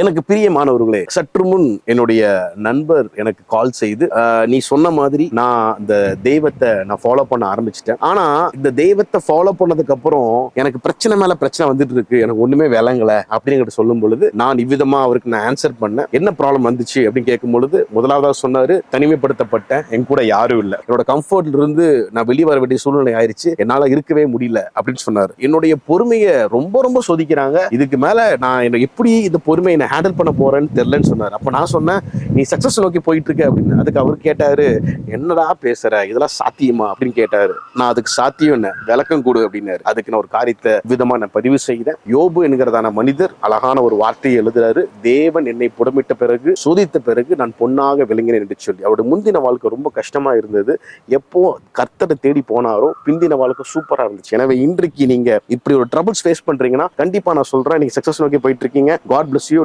எனக்கு பிரியமானவர்களே சற்று முன் என்னுடைய நண்பர் எனக்கு கால் செய்து நீ சொன்ன மாதிரி நான் இந்த தெய்வத்தை நான் ஃபாலோ பண்ண ஆரம்பிச்சிட்டேன். ஆனா இந்த தெய்வத்தை ஃபாலோ பண்ணதுக்கு அப்புறம் எனக்கு பிரச்சனை மேல பிரச்சனை வந்துட்டு இருக்கு. எனக்கு ஒண்ணுமே விளங்கல. அப்படிங்கிட்ட சொல்லும் பொழுது நான் இவ்விதமா அவருக்கு நான் ஆன்சர் பண்ணேன். என்ன ப்ராப்ளம் வந்துச்சு? அப்படின்னு கேட்கும் பொழுது முதலாவதா சொன்னாரு தனிமைப்படுத்தப்பட்டேன். என் கூட யாரும் இல்லை. என்னோட கம்ஃபர்ட்ல இருந்து நான் வெளியே வர வேண்டிய சூழ்நிலை ஆயிடுச்சு என்னால இருக்கவே முடியல. அப்படின்னு சொன்னாரு. என்னுடைய பொறுமையை ரொம்ப ரொம்ப சோதிக்கிறாங்க. இதுக்கு மேல நான் எப்படி இந்த பொறுமையை நான் ஹேண்டில் பண்ண போறேன்னு தெரிலன்னு சொன்னார். அப்போ நான் சொன்னேன் நீ சக்சஸ் நோக்கி போயிட்டு இருக்க அப்படின்னு. அதுக்கு அவர் கேட்டாரு என்னடா பேசுற? இதெல்லாம் சாத்தியமா? அப்படின்னு கேட்டாரு. நான் அதுக்கு சாத்தியம் என்ன? விளக்கம் கொடு அப்படின்னாரு. அதுக்கு நான் ஒரு காரியத்தை விதமா நான் பதிவு செய்தேன். யோபு என்கிறதான மனிதர் அழகான ஒரு வார்த்தையை எழுதுறாரு. தேவன் என்னை புடமிட்ட பிறகு சோதித்த பிறகு நான் பொன்னாக விளங்கினேன் என்று சொல்லி. அவருடைய முந்தின வாழ்க்கை ரொம்ப கஷ்டமா இருந்தது. எப்போ கர்த்தரை தேடி போனாரோ பிந்தின வாழ்க்கை சூப்பரா இருந்துச்சு. எனவே இன்றைக்கு நீங்க இப்படி ஒரு ட்ரபிள்ஸ் ஃபேஸ் பண்றீங்கன்னா கண்டிப்பா நான் சொல்றேன் நீங்க சக்சஸ் நோக்கி போயிட்டு இருக்கீங்க காட் பிளஸ் யூ